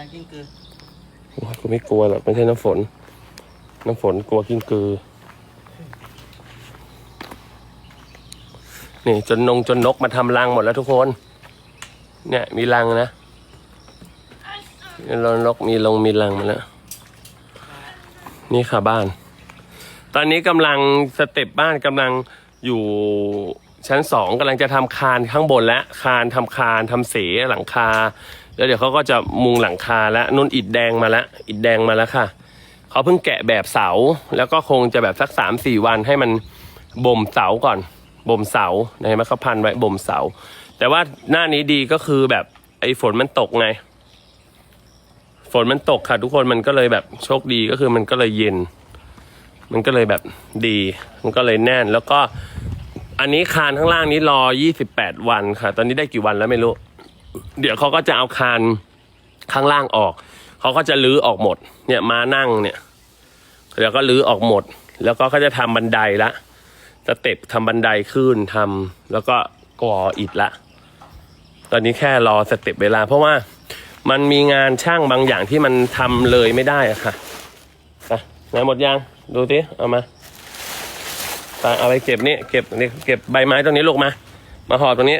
างกิ้งกือโอ้ยกูไม่กลัวหรอกไม่ใช่น้ำฝน น้ำฝนกลัวกิ้งกือ นี่จนนงจนนกมาทำรังหมดแล้วทุกคน เนี่ยมีรังนะนี่นกมีลงมีรังมาแล้ว นี่ค่ะบ้าน ตอนนี้กำลังสเต็ปบ้านกำลังอยู่ชั้นสองกำลังจะทำคานข้างบนแล้วคานทำคานทำเสหลังคา แล้วเดี๋ยวเขาก็จะมุงหลังคาแล้วนุ่นอิดแดงมาแล้วอิดแดงมาแล้วค่ะเขาเพิ่งแกะแบบเสาแล้วก็คงจะแบบสักสามสี่วันให้มันบ่มเสาก่อนบ่มเสาเห็นไหมเขาพันไว้บ่มเสา แต่ว่าหน้านี้ดีก็คือแบบไอ้ฝนมันตกไง ฝนมันตกค่ะ ทุกคนมันก็เลยแบบโชคดีก็คือมันก็เลยเย็น มันก็เลยแบบดี มันก็เลยแน่นแล้วก็อันนี้คานข้างล่างนี้รอ 28 วันค่ะ ตอนนี้ได้กี่วันแล้วไม่รู้ เดี๋ยวเขาก็จะเอาคานข้างล่างออก เขาก็จะลื้อออกหมด เนี่ยมานั่งเนี่ยเดี๋ยวก็ลื้อออกหมด แล้วก็เขาจะทำบันไดละสเต็ปทำบันไดขึ้นทำแล้วก็ก่ออิฐละ ตอนนี้แค่รอสเต็ปเวลา เพราะว่ามันมีงานช่างบางอย่างที่มันทำเลยไม่ได้อะค่ะไปไหนหมดยังดูสิเอามาไปเอาไปเก็บนี่เก็บนี่เก็บใบไม้ตรงนี้ลูกมา มาห่อตรงนี้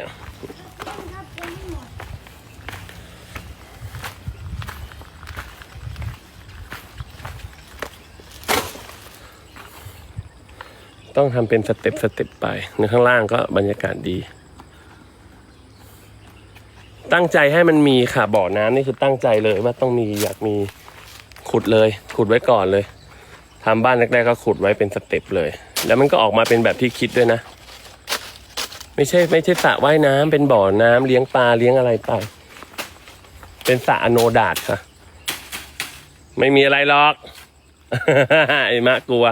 ต้องทำเป็นสเต็ปสเต็ปไปในข้างล่างก็บรรยากาศดี ตั้งใจให้มันมีค่ะบ่อน้ำนี่คือตั้งใจเลยว่าต้องมีอยากมีขุดเลย ขุดไว้ก่อนเลยทำบ้านแรกๆก็ขุดไว้เป็นสเต็ปเลย แล้วมันก็ออกมาเป็นแบบที่คิดด้วยนะ ไม่ใช่ไม่ใช่สระว่ายน้ำเป็นบ่อน้ำเลี้ยงปลาเลี้ยงอะไรไป เป็นสระอโนดาตค่ะ ไม่มีอะไรหรอกไอ้มะกลัว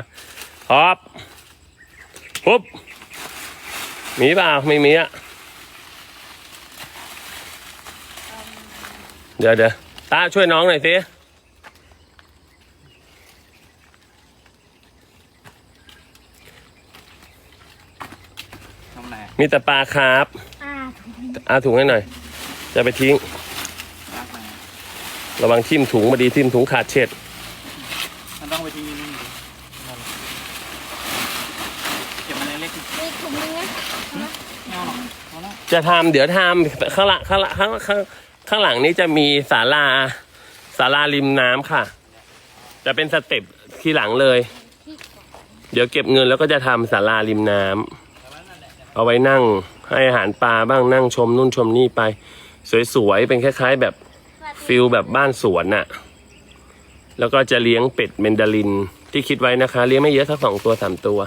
ฮอป ปุ๊บมีเปล่าไม่มีอะเดี๋ยวเดี๋ยวตาช่วยน้องหน่อยสิทำไหนมีแต่ปลาครับอ่าเอาถุงให้หน่อย จะไปทิ้งลากไหนระวังทิ่มถุงมาดีทิ่มถุงขาดเช็ดมันต้องไปทิ้งนี่นี่ดินั่นเก็บมันเล็กๆดิ มีถุงนึงนะ ไม่เอาหรอกเอาละ จะทำเดี๋ยวทำข้างหลังข้างหลังข้างข้างข้างหลังนี้จะมีศาลาศาลาริมน้ำค่ะ จะเป็นสเต็ปทีหลังเลย เดี๋ยวเก็บเงินแล้วก็จะทำศาลาริมน้ำเอาไว้นั่งให้อาหารปลาบ้างนั่งชมนู่นชมนี่ไป สวยๆเป็นคล้าย ๆ แบบฟิลแบบบ้านสวนน่ะ แล้วก็จะเลี้ยงเป็ดเมนดารินที่คิดไว้นะคะ เลี้ยงไม่เยอะสักสองตัวสามตัว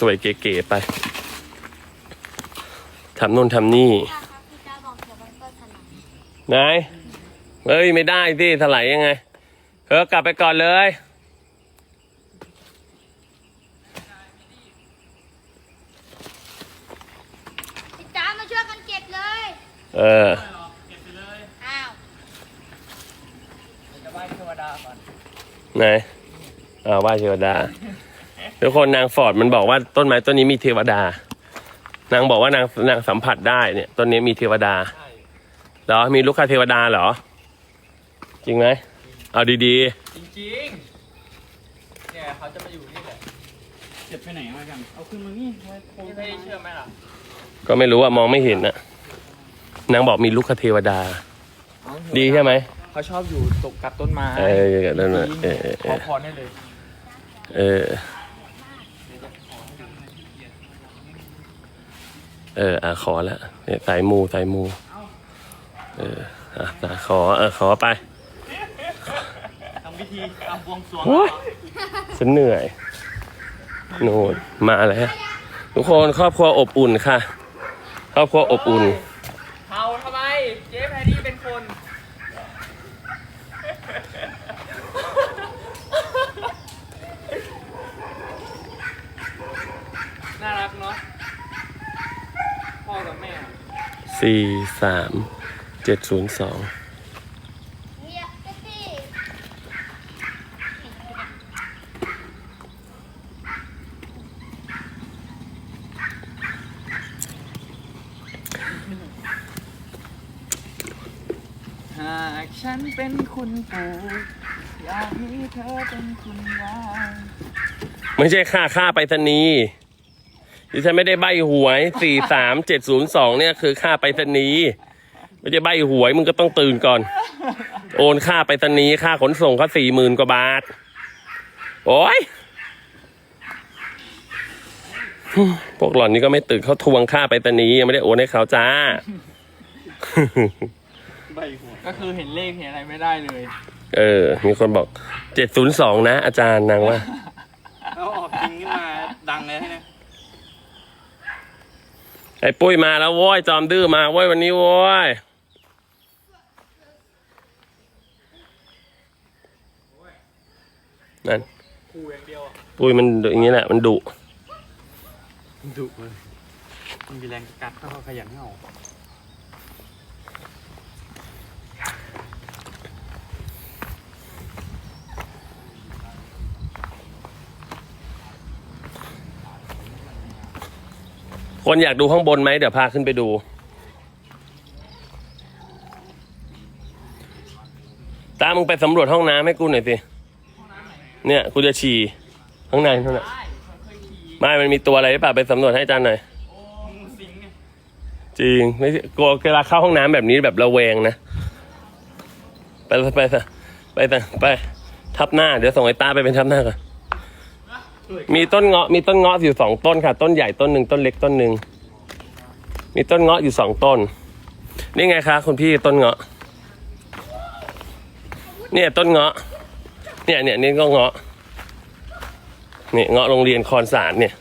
สวยๆ เก๋ๆไปทำนู่นทำนี่ป้าครับพี่จ้าบอกเดี๋ยวมันก็ถนัดไหนเฮ้ย ไม่ได้สิถลายยังไงเออกลับไปก่อนเลยพี่จ้ามาช่วยกันเก็บเลย เออเก็บไปเลยอ้าวเดี๋ยวจะไหว้เทวดาก่อนไหนอ่าว่าเทวดา ทุกคนนางฟอร์ดมันบอกว่าต้นไม้ต้นนี้มีเทวดา นางบอกว่านางนางสัมผัสได้เนี่ยต้นนี้มีเทวดาใช่เหรอมีลูกค้าเทวดาเหรอ จริงไหมเอาดีจริงๆเนี่ยเขาจะมาอยู่นี่แหละเก็บไปไหนมากัน เอาขึ้นมานี่ไว้โค้งให้เชื่อไหมล่ะๆ ก็ไม่รู้ว่ามองไม่เห็นนะนางบอกมีลูกค้าเทวดา ดีใช่ไหมเขาชอบอยู่ตกกับต้นไม้เออนั่นน่ะเออเออเอขออพรได้เลย เออ เอออะขอแล้วเนี่ยสายมูสายมู เอออะอะขอเออขอไปทำพิธีทำบวงสรวงโอ๊ยฉันเหนื่อยโน่นมาแล้วทุกคนครอบครัวอบอุ่นค่ะ ครอบครัวอบอุ่น เฮาทำไม เจ๊แพรรี่เป็นคน น่ารักเนาะ พ่อกับแม่ สี่สามเจ็ดศูนย์สองเนี่ยเจ๊ตี้ฉันเป็นคุณปู่อยากให้เธอเป็นคุณยายไม่ใช่ค่าค่าไปรษณีย์ ดิฉันไม่ได้ใบหวยสี่สามเจ็ดศูนย์สองเนี่ยคือค่าไปรษณีย์ไม่ใช่ใบหวยมึงก็ต้องตื่นก่อน โอนค่าไปรษณีย์ค่าขนส่งเขาสี่หมื่นกว่าบาท โอ้ยพวกหล่อนนี่ก็ไม่ตื่นเขาทวงค่าไปรษณีย์ยังไม่ได้โอนให้เขาจ้า ใบหัวก็คือเห็นเลขเห็นอะไรไม่ได้เลยเออ มีคนบอกเจ็ดศูนย์สองนะ อาจารย์นางว่า แล้วออกจริงขึ้นมาดังเลยนะ ไอ้ปุ้ยมาแล้วโว้ยจอมดื้อมาโว้ยวันนี้โว้ยนั่นปุ้ยมันอย่างนี้แหละ มันดุดุเลยมันมีแรงกัดถ้าเขาขยันเอา คนอยากดูข้างบนไหมเดี๋ยวพาขึ้นไปดู ตามมึงไปสำรวจห้องน้ำให้กูหน่อยสิเนี่ยกูจะฉี่ข้างในเท่านั้นไม่มันมีตัวอะไรหรือเปล่าไปสำรวจให้อาจารย์หน่อยจริงไม่กลัวเวลาเข้าห้องน้ำแบบนี้แบบระแวงนะ ไปไปไปไปไปทับหน้า เดี๋ยวส่งไอ้ตาไปเป็นทับหน้าก่อน มีต้นเงาะมีต้นเงาะอยู่สองต้นค่ะ ต้นใหญ่ต้นหนึ่งต้นเล็กต้นหนึ่งมีต้นเงาะอยู่สองต้น นี่ไงคะคุณพี่ต้นเงาะ เนี่ยต้นเงาะ เนี่ยเนี่ยนี่ก็เงาะเนี่ยเงาะโรงเรียนคอนสารเนี่ย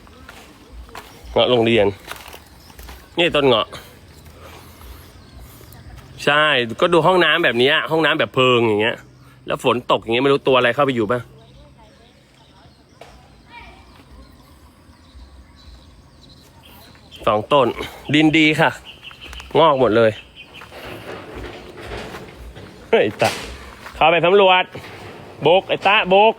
เงาะโรงเรียน นี่ต้นเงาะ ใช่ก็ดูห้องน้ำแบบนี้ห้องน้ำแบบเพิงอย่างเงี้ย แล้วฝนตกอย่างเงี้ยไม่รู้ตัวอะไรเข้าไปอยู่บ้า สองต้น ดินดีค่ะ งอกหมดเลยเฮ้ตาเข้าไปสำรวจบกไอ้ตาบก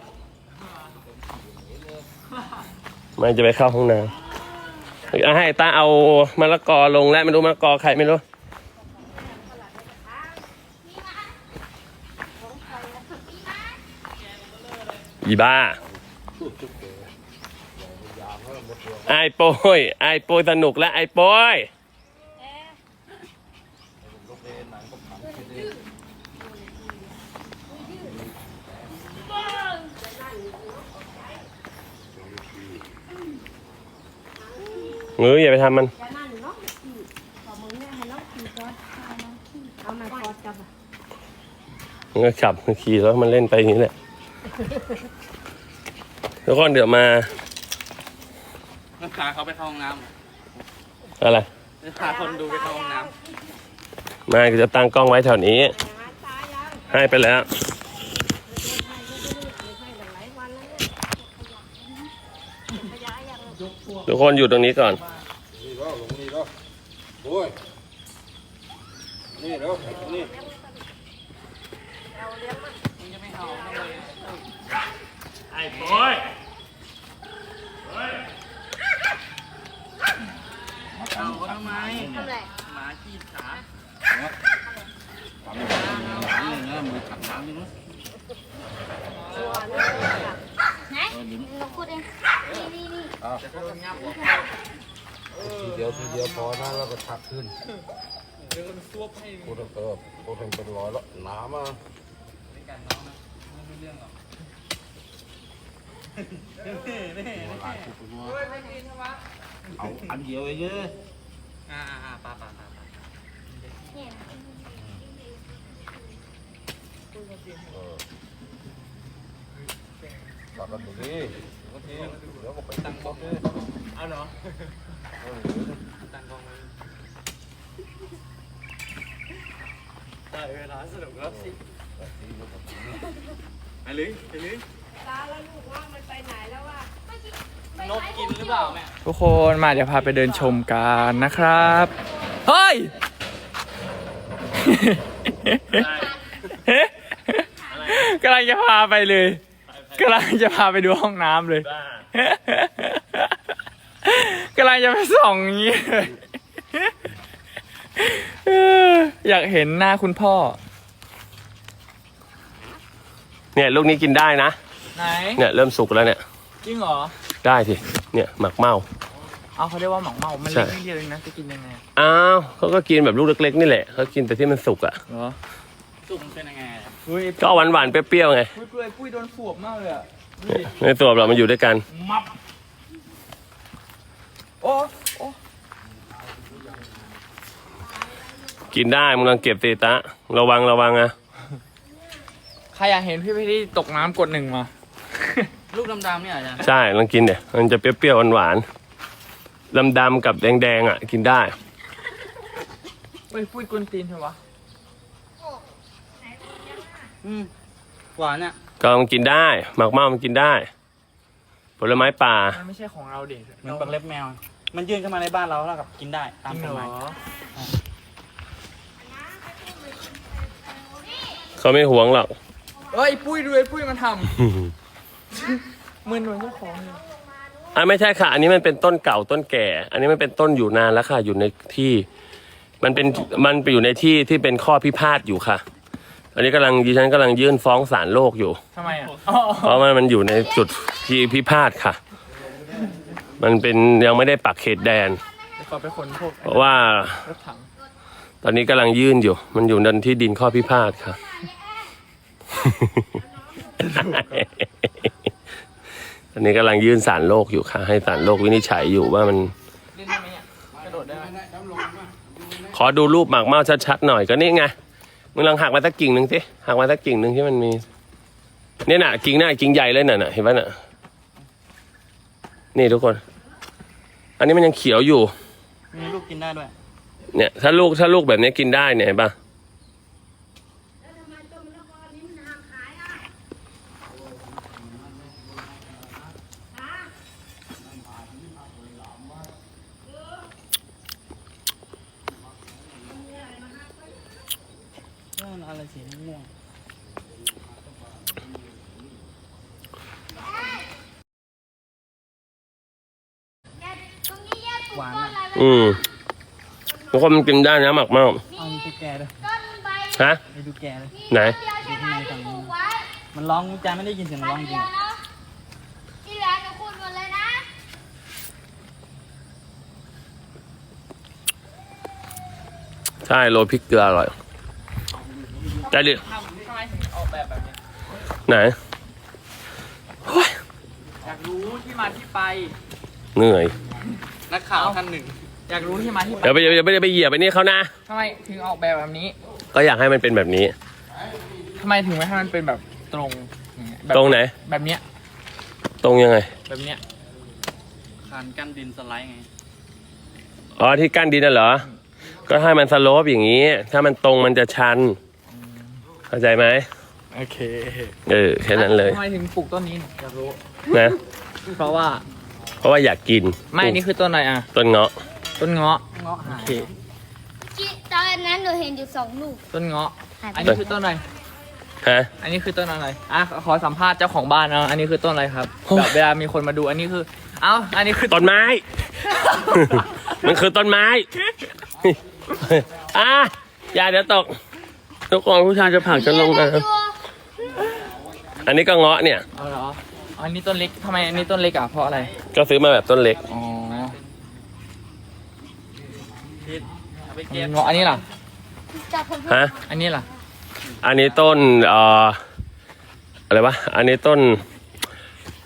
มันจะไปเข้าห้องน้ำให้ตาเอามะละกอลงแล้วไม่รู้มะละกอใครไม่รู้อีบ้า ไอ้โป้ยไอ้โป้ยสนุกแล้วไอ้โป้ยเงยอย่าไปทำมันเอามากอขับขี่แล้วมันเล่นไปอย่างนี้แหละ แล้วก็เดี๋ยวมา พาเขาไปเข้าห้องน้อะไรำแล้วพาคนดูไปเข้าห้องน้มาก็จะตั้งกล้องไว้แถวนี้ ให้ไปแล้ว ทุกคนอยู่ตรงนี้ก่อนนี่แล้วลงนี่แล้วโอ้ยนี่แล้วนี่ำมึงจะไม่เห่าไม่เลย ไอ้โป้ย เห่าเขาทำไม ทำไร หมาขี้ขานี่นะมือขัดน้ำนี่มั้งไหนเราพูดเอง นี่นี่นี่แต่เขาจะงับออกทีเดียวทีเดียวพอนะแล้วก็ทักขึ้นเดินซวบให้พูดเออพูดเป็นร้อยแล้วน้ำอะในการน้องนะไม่รู้เรื่องหรอกนี่นี่นี่หลายพูดว่าเฮ้ยไม่กินใช่ไหมเอาอันเดียวเองเยอะอ่าอ่าอ่าปาปาปาปา เนี่ยตัดกันดูดิบางทีเดี๋ยวก็ไปตั้งบล็อกเลยเอาเหรอเออตั้งกล้องไว้ได้เวลาสนุกแล้วสิไปเลยไปเลยนกกินหรือเปล่าแม่ทุกคนมาเดี๋ยวพาไปเดินชมกันนะครับ เฮ้ย กำลังจะพาไปเลยกำลังจะพาไปดูห้องน้ำเลยบ้ากำลังจะไปส่องอย่างนี้เลยเอออยากเห็นหน้าคุณพ่อ เนี่ยลูกนี้กินได้นะ ไหน เนี่ยเริ่มสุกแล้วเนี่ย จริงเหรอ ได้สิ เนี่ยหมักเมา เอาเขาเรียกว่าหมองเมา มันใช่เล็กนิดเดียวเองนะ จะกินยังไงอะอ้าวเขาก็กินแบบลูกเล็กๆนี่แหละเขากินแต่ที่มันสุกอะ่ะเหรอสุกมันเป็นยังไงอะเฮ้ยก็หวานๆเปรี้ยวๆไงปุ้ยปุ้ยปุ้ยโดนฝวบมากเลยอะดูดิในตัวเรามันอยู่ด้วยกันมับโอ้โอ้กินได้มึงลองเก็บตีตะระวังระวังอะใครอยากเห็นพี่พี่ที่ตกน้ำกดหนึ่งมา ลูกดำๆเนี่ยอาจารย์ใช่ลองกินเดี๋ยวมันจะเปรี้ยวๆหวานๆ ดำๆกับแดงๆอะ กินได้เฮ้ยปุ้ยกวนตีนเถอะวะอืมหวานเนี่ยก็มันกินได้ หมักเมามันกินได้ ผลไม้ป่า มันไม่ใช่ของเราเด็กเหมือนปักเล็บแมว มันยื่นเข้ามาในบ้านเราแล้วกับกินได้ตามจริงกเหรอฎหมายเขาไม่หวงหรอก เอ้ยปุ้ยดูไอ้ปุ้ยมันทำมึนเหมือนเจ้าของเลย อะไม่ใช่ค่ะ อันนี้มันเป็นต้นเก่าต้นแก่ อันนี้มันเป็นต้นอยู่นานแล้วค่ะ อยู่ในที่ มันเป็นมันไปอยู่ในที่ที่เป็นข้อพิพาทอยู่ค่ะ อันนี้กำลังดิฉันกำลังยื่นฟ้องศาลโลกอยู่ ทำไมอะอ๋อเพราะมันมันอยู่ในจุดที่พิพาทค่ะ มันเป็นยังไม่ได้ปักเขตแดน เดี๋ยวขอไปขนพวกเพราะว่า รถถัง ตอนนี้กำลังยื่นอยู่ มันอยู่ในที่ดินข้อพิพาทค่ะต อนนี้กำลังยื่นศาลโลกอยู่ค่ะ ให้ศาลโลกวินิจฉัยอยู่ว่ามันเล่นได้ไหมเนี่ยกระโดดได้ไหมขอดูรูปหมากเมาชัดๆหน่อยก็นี่ไง มึงลองหักมาสักกิ่งหนึ่งสิ หักมาสักกิ่งหนึ่งที่มันมี เนี่ยน่ะ กิ่งหน้ากิ่งใหญ่เลยน่ะน่ะเห็นปะน่ะ นี่ทุกคน อันนี้มันยังเขียวอยู่ มีลูกกินได้ด้วย เนี่ย ถ้าลูกถ้าลูกแบบนี้กินได้เนี่ยเห็นปะเอออะไรสีม่วง ตรงนี้แยกปลูกต้นอะไรไว้ อืมทุก คนมันกินได้นะหมากเมาเอามีตุ๊กแกด้วยต้นใบฮะมีตุ๊กแกเลยมีไหนต้นเดียวใช่ไหมที่ปลูกไว้มันร้องอาจารย์ไม่ได้ยินเสียงมันต้ร้อนงจเดีริงยวอะเนาะที่เหลือหนูขุดหมดเลยนะใช่โรยพริกเกลืออร่อยได้ดิทำทำไมถึงออกแบบแบบนี้ไหนอยากรู้ที่มาที่ไป เหนื่อยนักข่าวท่านหนึ่ง อยากรู้ที่มาที่ไปเดี๋ยวไปเดี๋ยวไปเดี๋ยวไปเหยียบไปนี่เขานะ ทำไมถึงออกแบบแบบนี้ก็อยากให้มันเป็นแบบนี้ ทำไมถึงไม่ให้มันเป็นแบบตรงอย่างเงี้ยแบบตรงไหน แบบเนี้ยตรงยังไง แบบเนี้ยคานกั้นดินสไลด์ไง อ๋อที่กั้นดินน่ะเหรอ ก็ให้มันสโลปอย่างนี้ ถ้ามันตรงมันจะชัน เข้าใจไหมโอเคเออแค่นั้นเลยทำไมถึงปลูกต้นนี้อยากรู้ นะ เพราะว่า เพราะว่าอยากกินไม่อันนี่คือต้นอะไรอะ ต้นเงาะ ต้นเงาะเงาะโอหายเคที่ตอนนั้นหนูเห็นอยู่สองลูก ต้นเงาะ หายไป อันนี้คือต้นอะไร ฮะ อันนี้คือต้นอะไรอะขอสัมภาษณ์เจ้าของบ้านนะอันนี้คือต้นอะไรครับโอ้แบบเวลามีคนมาดูอันนี้คือ เอ้า อันนี้คือต้นไม้ มันคือต้นไม้ อะอย่าเดี๋ยวตกทุกคนผู้ชายจะผลักจะลงนะอันนี้ก็เงาะเนี่ย เอาเหรออ๋ออันนี้ต้นเล็กทำไมอันนี้ต้นเล็กอะเพราะอะไร ก็ซื้อมาแบบต้นเล็ก อ๋อ พิษเอาไปเก็บเงาะอันนี้ล่ะจับผมฮะ อันนี้ล่ะ อันนี้ต้นเอ่ออะไรวะ อันนี้ต้น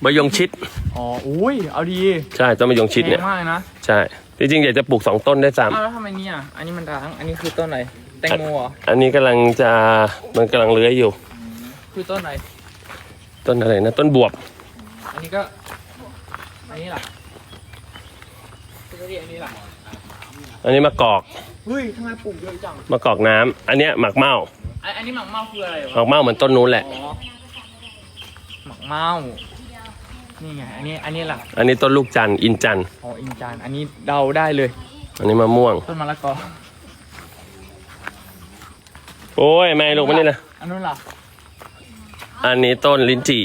มะยงชิด อ๋อ อุ้ย เอาดีใช่ ต้นมะยงชิดแพเนี่ยงมากเลยนะใช่ จริงๆอยากจะปลูกสองต้นได้วยซ้อ้าวแล้วทำไมเนี่ย อันนี้มันร้าง อันนี้คือต้นอะไร แตงโมเหรอำอันนี้กำลังจะ มันกำลังเลื้อยอยู่ คือต้นอะไร ต้นอะไรนะ ต้นบวบ อันนี้ก็ อันนี้ล่ะคืออันนี้ล่ะ อันนี้มะกอกเฮ้ยทำไมปลูกเยอะจังมะกอกน้ำอันเนี้ยหมักเมาอันอันนี้หมักเมาคืออะไรหมัวะกเมาเหมือนต้นนู้นแหละ อ๋อหมักเมานี่ไงอันนี้อันนี้ล่ะอันนี้ต้นลูกจันทร์อินจันทร์อ๋ออินจานอันนี้เดาได้เลย อันนี้มะม่วง ต้นมะละกอโอ้ยไม่ลูกมันนี่นะอันนู้นล่ะอันนี้ต้นลิ้นจี่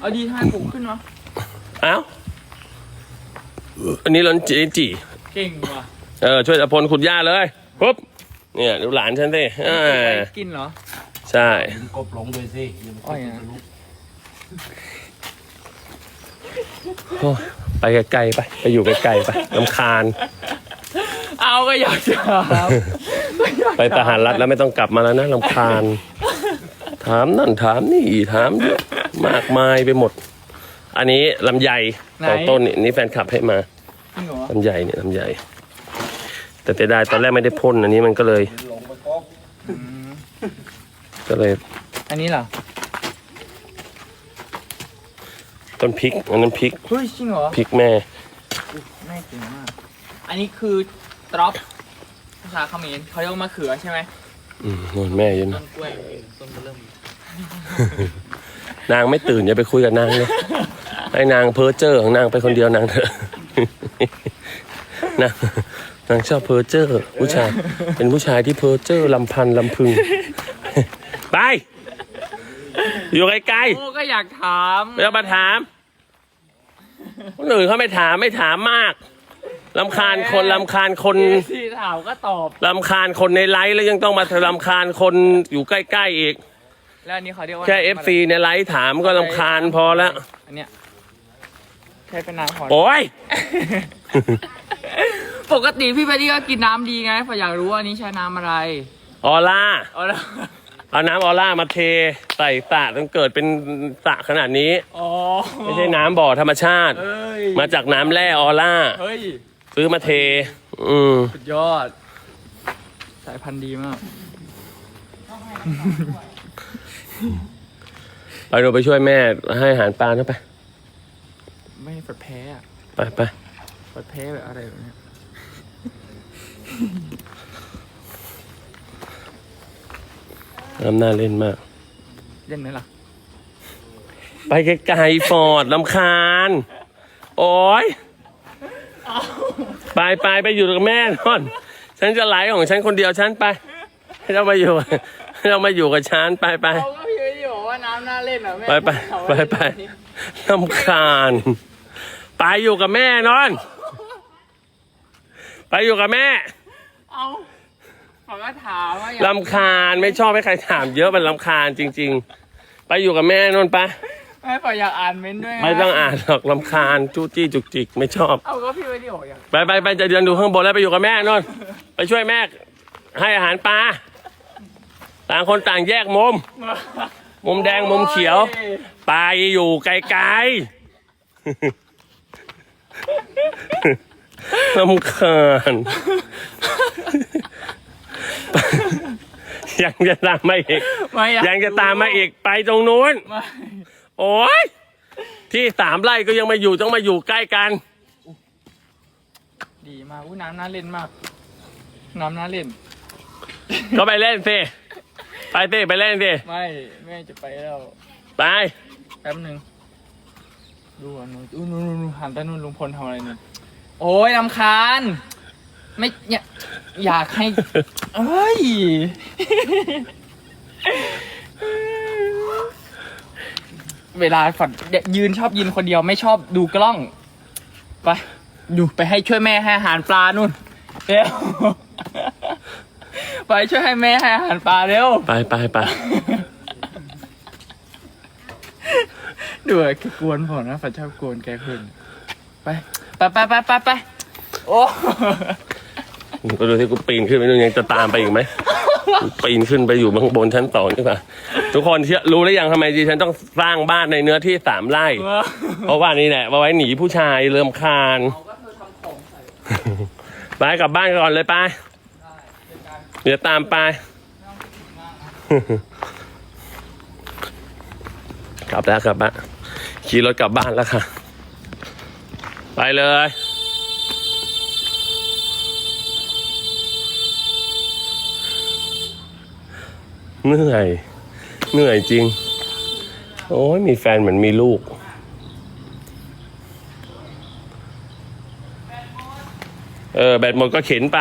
เอาดีทำไมปลูกขึ้นวะเอ้าอันนี้ลิ้นจี่ลิ้นจี่ เก่งว่ะเออช่วยอภพลขุดหญ้าเลยปุ๊บเนี่ยดูหลานฉันสิอ่ากินเหรอ ใช่ กบหลงเลยสิอย่าอ้อยไปนะทะลุโอ้ยไปไกลๆไป ไปอยู่ไกลๆไปลำคาญ เอาก็อยากจะครับไปทหารรัฐแล้วไม่ต้องกลับมาแล้วนะลำคาญ ถามนั่นถามนี่ถามเยอะมากมายไปหมด อันนี้ลำไยของต้นนี่นี่แฟนคลับให้มาจ ริงเหรอลำไยเนี่ยลำไยแต่แต่ได้ตอนแรกไม่ได้พ่นอันนี้มันก็เลย หลงไปกบอืมก็เลยอันนี้เหรอต้นพริกอันนั้นพริกเฮ้ยจริงเหรอพริกแม่ แม่เก่งมาก อันนี้คือตรอปภาษาเขมรเขาเรียกว่ามะเขือใช่ไหมอืมนู่นแม่อยืนต้นกล้วยต้นเริ่มนางไม่ตื่นอย่าไปคุยกับนางเลยให้นางเพ้อเจ้อของนางไปคนเดียวนางเถอะ นางนางชอบเพ้อเจ้อผู้ชาย เป็นผู้ชายที่เพ้อเจ้อลำพันลำพึง ไป อยู่ไกลโอ้ก็อยากถามๆไม่ต้องมาถามคนอื่นเขาไม่ถามไม่ถามมากลำคาญคนลำคาญคน ที่ถามก็ตอบ ลำคาญคนในไลฟ์แล้วยังต้องมาลำคาญคนอยู่ใกล้ๆอีก แล้วอันนี้เขาเรียกว่าแค่เอฟซีในไลฟ์ถามก็ลำคาญพอแล้วอันเนี้ย แค่เป็นน้ำพอโอ้ย ปกติพี่ไปที่ก็กินน้ำดีไงฝออยากรู้ว่าอันนี้ใช้น้ำอะไรออร่าเอาละเอาน้ำออร่ามาเทใส่สระจนเกิดเป็นสระขนาดนี้ อ๋อไม่ใช่น้ำบ่อธรรมชาติเอ้ยมาจากน้ำแร่ออร่า เฮ้ยซื้อมาเท อืมสุดยอด สายพันธุ์ดีมาก ไปเราไปช่วยแม่ให้อาหารปลาเข้าไป ไม่ฝัดแพ้อะไปไปฝัดแพ้แบบอะไรแบบเนี้ยน้ำหน้าเล่นมาก เล่นไหมล่ะ ไปไกลๆฟอร์ดลำคาญ โอ้ยไปไปไปอยู่กับแม่นอน ฉันจะไหลของฉันคนเดียวฉันไปให้เรามาอยู่ให้เรามาอยู่กับฉันไปไปเขาก็พี่ไม่ได้บอกว่าน้ำน่าเล่นอะแม่ไปไปไปไปลำคาญ ไปอยู่กับแม่นอน ไปอยู่กับแม่เอาเขาก็ถามว่าอยากลำคาญไม่ชอบให้ใครถามเยอะมันลำคาญจริง ๆ ไปอยู่กับแม่นอนไปแม่ฝออยากอ่านเม้นต์ด้วยนะไม่ต้องอ่านหรอกลำคาญจู้จี้จุกจิกไม่ชอบ เอาก็พี่ไม่ได้บอกอยากไปไปไปจะเดินดูข้างบนแล้วไปอยู่กับแม่นอนไปช่วยแม่ ให้อาหารปลาต่างคนต่างแยกมุม มุมแดงมุมเขียว ไปอยู่ไกลๆ ลำคาญยังจะตามมาอีก ไม่อยากยังจะตามมาอีกไปตรงนู้น ไม่ โอ้ยที่สามไร่ก็ยังมาอยู่ต้องมาอยู่ใกล้กัน ดีมากอู้น้ำน่าเล่นมาก น้ำน่าเล่น ก็ไปเล่นสิไปสิไปเล่นสิไม่แม่จะไปแล้ว ไป แป๊บหนึ่ง ดูอ่นูอู้นู่นนู่นนู่นหันไปนู่นลุงพลทำอะไรนี่โอ้ยลำคาญ ไม่อยากอยากให้ เอ้ย เวลาฝันยืนชอบยืนคนเดียวไม่ชอบดูกล้อง ไปดูไปให้ช่วยแม่ให้อาหารปลานู่นเร็ว ไปช่วยให้แม่ให้อาหารปลาเร็ว ไปไปไป ดูอะแกกวนผมนะฝันชอบกวนแกขึ้นไปไปไปไปไปไปโอ้ก็ดูที่กูปีนขึ้นไปนู่นยังจะตามไปอีกไหมกูปีนขึ้นไปอยู่ข้างบนชั้นสองดีกว่าทุกคนเชื่อรู้หรือยังทำไมดิฉันต้องสร้างบ้านในเนื้อที่สามไร่ เพราะว่านี่แหละเอาไว้หนีผู้ชายเริ่มคานไปกลับบ้านก่อนเลยไปเดี๋ยวตามไปกลับแล้วกลับบ้าน ขี่รถกลับบ้านแล้วค่ะ ไปเลย เหนื่อย เหนื่อยจริง โอ้ยมีแฟนเหมือนมีลูก เออ แบตหมดก็เข็นไป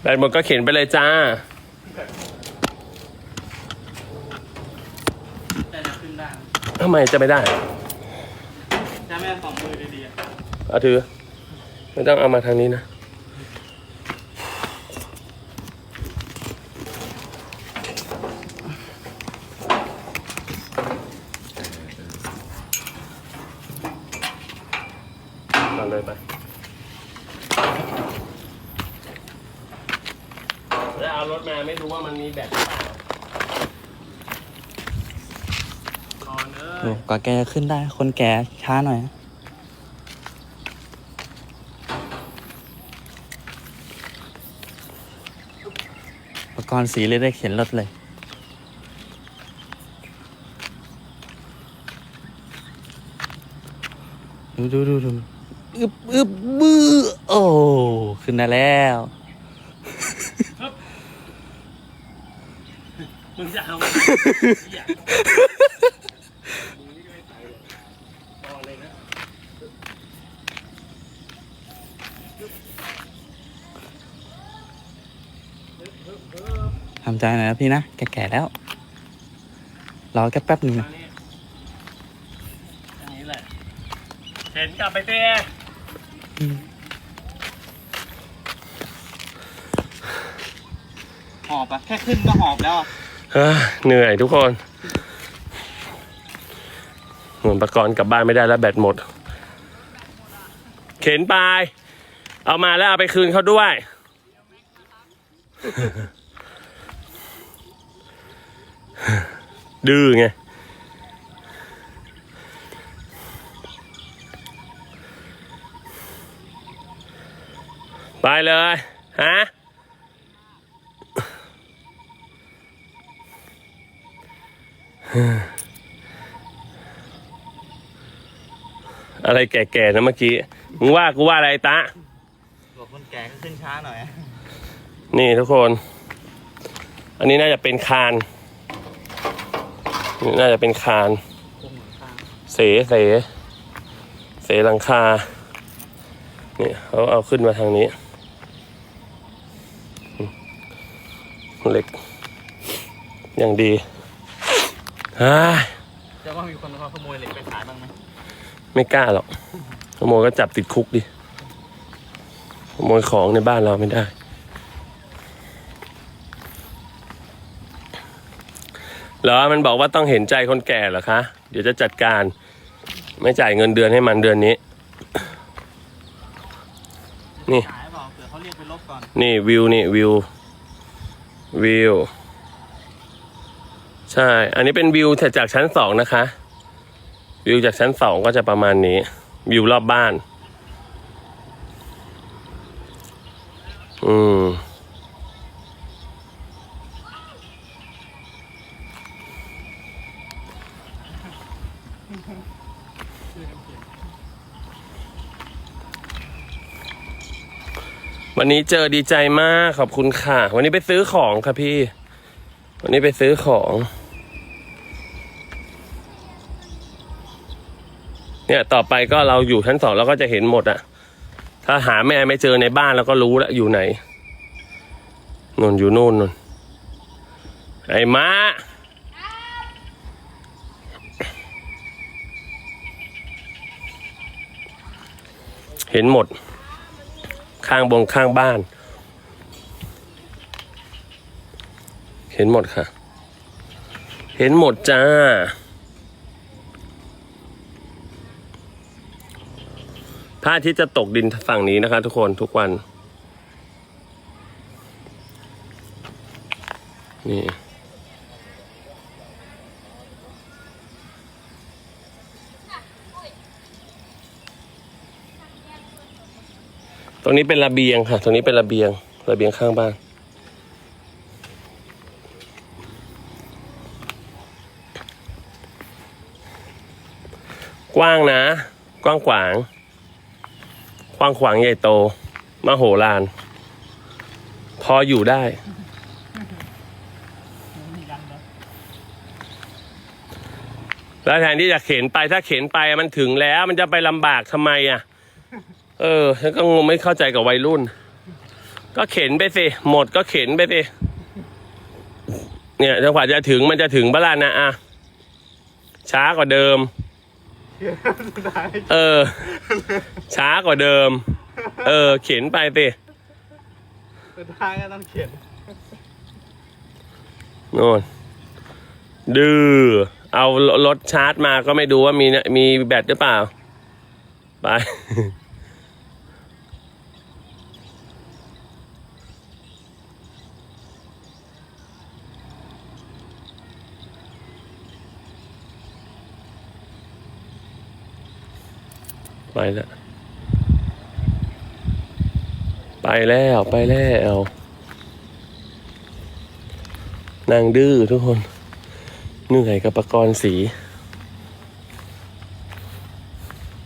แบตหมดก็เข็นไปเลยจ้าำไมจะไม่ได้ใช้แม่สองมือดีๆเอะถือ ไม่ต้องเอามาทางนี้นะ มาเลยไป แล้วเอารถมาไม่รู้ว่ามันมีแบตหรือเปล่า กว่าแกจะขึ้นได้ คนแก่ช้าหน่อยนะอุปกรณ์สีเลยได้เข็นรถเลย ดูดูดูดูอึบอึบบื้อโอ้ ขึ้นได้แล้วมึงจะเอา ทำใจหน่อยนะพี่นะ แก่ๆแล้ว รอแค่แป๊บหนึงนะอันนี้แหละเข็นกลับไปเต้หอบอะแค่ขึ้นก็หอบแล้วอะ เฮ้ยเหนื่อยทุกคน ประกรณ์กลับบ้านไม่ได้แล้วแบตหมด เข็นไป เอามาแล้วเอาไปคืนเขาด้วย ดื้อไงไปเลย ฮะ อะไรแก่ๆนะเมื่อกี้ มึงว่ากูว่าอะไรตะบอกคนแก่ก็ขึ้นช้าหน่อย นี่ทุกคน อันนี้น่าจะเป็นคานนี่น่าจะเป็นคาน เสเสเสหลังคาเนี่ยเขาเอาขึ้นมาทางนี้อืมเหล็ก อย่างดีฮ่า ไม่กล้าหรอกขโมยก็จับติดคุกดิขโมยของในบ้านเราไม่ได้ เหรอมันบอกว่าต้องเห็นใจคนแก่เหรอคะ เดี๋ยวจะจัดการ ไม่จ่ายเงินเดือนให้มันเดือนนี้ นี่ ขายเปล่าเผื่อเขาเรียกไปลบก่อน นี่วิวนี่วิว วิว ใช่ อันนี้เป็นวิวจากชั้นสองนะคะ วิวจากชั้นสองก็จะประมาณนี้ วิวรอบบ้าน อืมวันนี้เจอดีใจมากขอบคุณค่ะ วันนี้ไปซื้อของค่ะพี่ วันนี้ไปซื้อของ เนี่ยต่อไปก็เราอยู่ชั้นสองเราก็จะเห็นหมดอะถ้าหาแม่ไม่เจอในบ้านเราก็รู้แล้วอยู่ไหนนนอยู่นู่นนนไอ้ม้าเห็นหมด ข้างบนข้างบ้าน เห็นหมดค่ะ เห็นหมดจ้า พระอาทิตย์จะตกดินฝั่งนี้นะคะ ทุกคนทุกวัน นี่ ตรงนี้เป็นระเบียงค่ะ ตรงนี้เป็นระเบียง ระเบียงข้างบ้านกว้างนะ กว้างขวาง กว้างขวางใหญ่โตมโหฬารพออยู่ได้ แล้วแทนที่จะเข็นไปถ้าเข็นไปมันถึงแล้วมันจะไปลำบากทำไมอะ เออฉันก็งงไม่เข้าใจกับวัยรุ่น ก็เข็นไปสิหมดก็เข็นไปสิเนี่ยจังหวะจะถึงมันจะถึงบ้านนะอะช้ากว่าเดิม เออ ช้ากว่าเดิม เออ เข็นไปสิสุดท้ายก็ต้องเขียนโน่นดื้อเอารถชาร์จมาก็ไม่ดูว่ามีมีแบตหรือเปล่า ไป ไปแล้ว ไปแล้วไปแล้ว นางดื้อทุกคน เหนื่อยกับประกรณ์สี